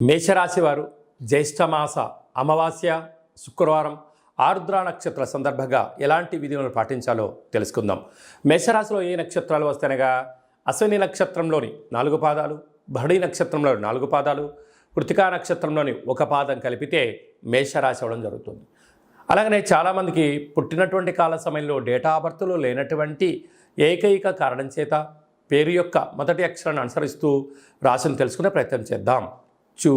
మేషరాశి వారు జ్యేష్ఠమాస అమావాస్య శుక్రవారం ఆరుద్ర నక్షత్ర సందర్భంగా ఎలాంటి విధులను పాటించాలో తెలుసుకుందాం. మేషరాశిలో ఏ నక్షత్రాలు వస్తాయనగా అశ్విని నక్షత్రంలోని నాలుగు పాదాలు భరణి నక్షత్రంలోని నాలుగు పాదాలు కృతికా నక్షత్రంలోని ఒక పాదం కలిపితే మేషరాశి అవ్వడం జరుగుతుంది. అలాగనే చాలామందికి పుట్టినటువంటి కాల సమయంలో డేటా బర్త్లు లేనటువంటి ఏకైక కారణం చేత పేరు యొక్క మొదటి అక్షరాన్ని అనుసరిస్తూ రాశిని తెలుసుకునే ప్రయత్నం చేద్దాం. చూ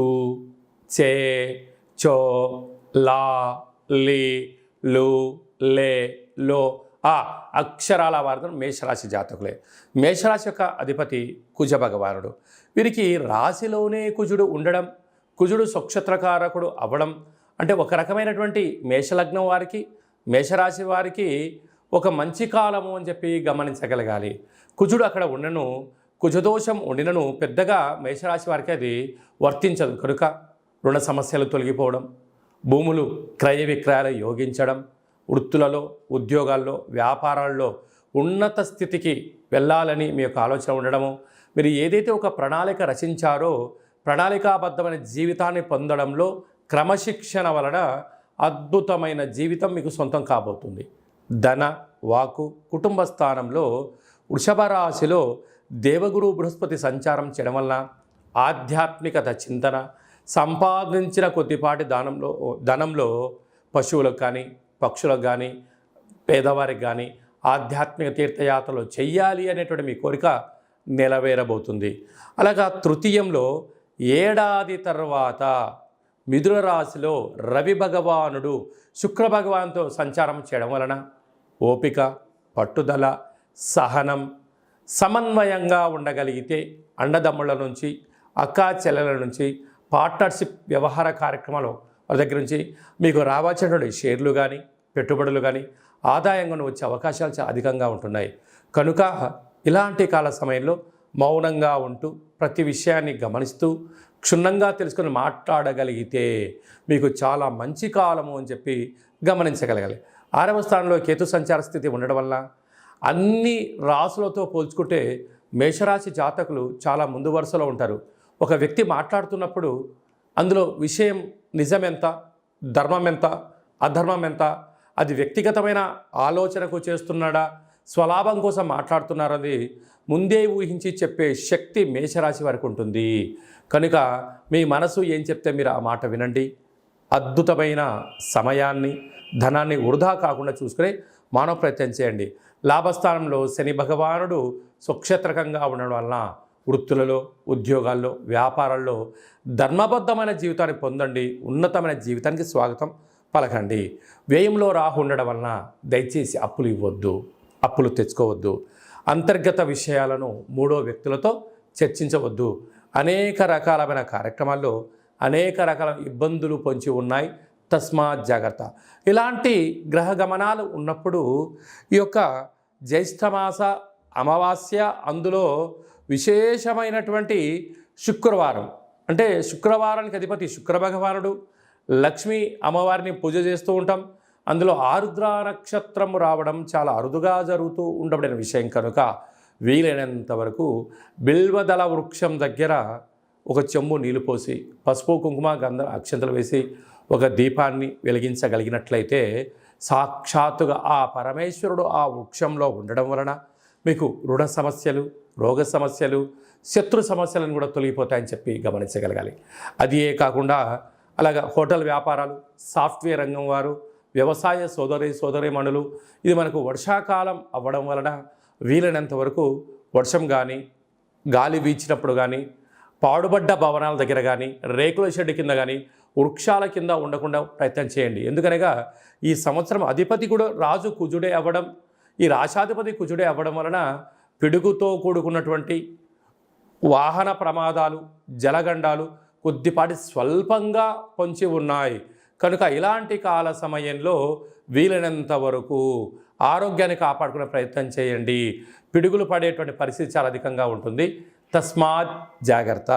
చే చో లా లి లు లే లో. ఆ అక్షరాల వారు మేషరాశి జాతకులే. మేషరాశి యొక్క అధిపతి కుజ భగవానుడు. వీరికి రాశిలోనే కుజుడు ఉండడం కుజుడు స్వక్షత్రకారకుడు అవ్వడం అంటే ఒక రకమైనటువంటి మేషలగ్నం వారికి మేషరాశి వారికి ఒక మంచి కాలము అని చెప్పి గమనించగలగాలి. కుజుడు అక్కడ ఉండను కుజదోషం ఉండినను పెద్దగా మేషరాశి వారికి అది వర్తించదు. కనుక రుణ సమస్యలు తొలగిపోవడం భూములు క్రయ విక్రయాలు యోగించడం వృత్తులలో ఉద్యోగాల్లో వ్యాపారాల్లో ఉన్నత స్థితికి వెళ్ళాలని మీ యొక్క ఆలోచన ఉండడము మీరు ఏదైతే ఒక ప్రణాళిక రచించారో ప్రణాళికాబద్ధమైన జీవితాన్ని పొందడంలో క్రమశిక్షణ వలన అద్భుతమైన జీవితం మీకు సొంతం కాబోతుంది. ధన వాకు కుటుంబ స్థానంలో వృషభ రాశిలో దేవగురు బృహస్పతి సంచారం చేయడం వలన ఆధ్యాత్మికత చింతన సంపాదించిన కొద్దిపాటి దానంలో ధనంలో పశువులకు కానీ పక్షులకు కానీ పేదవారికి కానీ ఆధ్యాత్మిక తీర్థయాత్రలు చెయ్యాలి అనేటువంటి మీ కోరిక నెలవేరబోతుంది అలాగా తృతీయంలో ఏడాది తర్వాత మిథున రాశిలో రవి భగవానుడు శుక్ర భగవాన్తో సంచారం చేయడం వలన ఓపిక పట్టుదల సహనం సమన్వయంగా ఉండగలిగితే అండదమ్ముల నుంచి అక్కా చెల్లెల నుంచి పార్ట్నర్షిప్ వ్యవహార కార్యక్రమాలు వాళ్ళ దగ్గర నుంచి మీకు రావాల్సినటువంటి షేర్లు కానీ పెట్టుబడులు కానీ ఆదాయంగా వచ్చే అవకాశాలు చాలా అధికంగా ఉంటున్నాయి. కనుక ఇలాంటి కాల సమయంలో మౌనంగా ఉంటూ ప్రతి విషయాన్ని గమనిస్తూ క్షుణ్ణంగా తెలుసుకొని మాట్లాడగలిగితే మీకు చాలా మంచి కాలము అని చెప్పి గమనించగలగాలి. ఆరవ స్థానంలో కేతు సంచార స్థితి ఉండడం వల్ల అన్ని రాసులతో పోల్చుకుంటే మేషరాశి జాతకులు చాలా ముందు వరుసలో ఉంటారు. ఒక వ్యక్తి మాట్లాడుతున్నప్పుడు అందులో విషయం నిజమెంత ధర్మం ఎంత అధర్మం ఎంత అది వ్యక్తిగతమైన ఆలోచనకు చేస్తున్నాడా స్వలాభం కోసం మాట్లాడుతున్నారని ముందే ఊహించి చెప్పే శక్తి మేషరాశి వరకు ఉంటుంది. కనుక మీ మనసు ఏం చెప్తే మీరు ఆ మాట వినండి. అద్భుతమైన సమయాన్ని ధనాన్ని వృధా కాకుండా చూసుకుని మానవ ప్రయత్నం చేయండి. లాభస్థానంలో శని భగవానుడు సుక్షేత్రకంగా ఉండడం వలన వృత్తులలో ఉద్యోగాల్లో వ్యాపారాల్లో ధర్మబద్ధమైన జీవితాన్ని పొందండి. ఉన్నతమైన జీవితానికి స్వాగతం పలకండి. వ్యయంలో రాహు ఉండడం వలన దయచేసి అప్పులు ఇవ్వద్దు అప్పులు తెచ్చుకోవద్దు. అంతర్గత విషయాలను మూడో వ్యక్తులతో చర్చించవద్దు. అనేక రకాలమైన కార్యక్రమాల్లో అనేక రకాల ఇబ్బందులు పొంచి ఉన్నాయి. తస్మాత్ జాగ్రత్త. ఇలాంటి గ్రహ గమనాలు ఉన్నప్పుడు ఈ యొక్క జ్యేష్ఠమాస అమావాస్య అందులో విశేషమైనటువంటి శుక్రవారం. అంటే శుక్రవారానికి అధిపతి శుక్ర భగవానుడు లక్ష్మీ అమ్మవారిని పూజ చేస్తూ ఉంటాం. అందులో ఆరుద్ర నక్షత్రం రావడం చాలా అరుదుగా జరుగుతూ ఉండబడిన విషయం కనుక వీలైనంత వరకు బిల్వదళ వృక్షం దగ్గర ఒక చెంబు నీళ్ళు పోసి పసుపు కుంకుమ గంధ అక్షంతలు వేసి ఒక దీపాన్ని వెలిగించగలిగినట్లయితే సాక్షాత్తుగా ఆ పరమేశ్వరుడు ఆ వృక్షంలో ఉండడం వలన మీకు రుణ సమస్యలు రోగ సమస్యలు శత్రు సమస్యలను కూడా తొలగిపోతాయని చెప్పి గమనించగలగాలి. అదియే కాకుండా అలాగా హోటల్ వ్యాపారాలు సాఫ్ట్వేర్ రంగం వారు వ్యవసాయ సోదరి సోదరిమణులు ఇది మనకు వర్షాకాలం అవ్వడం వలన వీలైనంత వరకు వర్షం కానీ గాలి వీచినప్పుడు కానీ పాడుబడ్డ భవనాల దగ్గర కానీ రేకుల షెడ్ కింద కానీ వృక్షాల కింద ఉండకుండా ప్రయత్నం చేయండి. ఎందుకనగా ఈ సంవత్సరం అధిపతి కూడా రాజు కుజుడే అవ్వడం ఈ రాశాధిపతి కుజుడే అవ్వడం వలన పిడుగుతో కూడుకున్నటువంటి వాహన ప్రమాదాలు జలగండాలు కొద్దిపాటి స్వల్పంగా పొంచి ఉన్నాయి. కనుక ఇలాంటి కాల సమయంలో వీలైనంత వరకు ఆరోగ్యాన్ని కాపాడుకునే ప్రయత్నం చేయండి. పిడుగులు పడేటువంటి పరిస్థితి చాలా అధికంగా ఉంటుంది. తస్మాత్ జాగ్రత్త.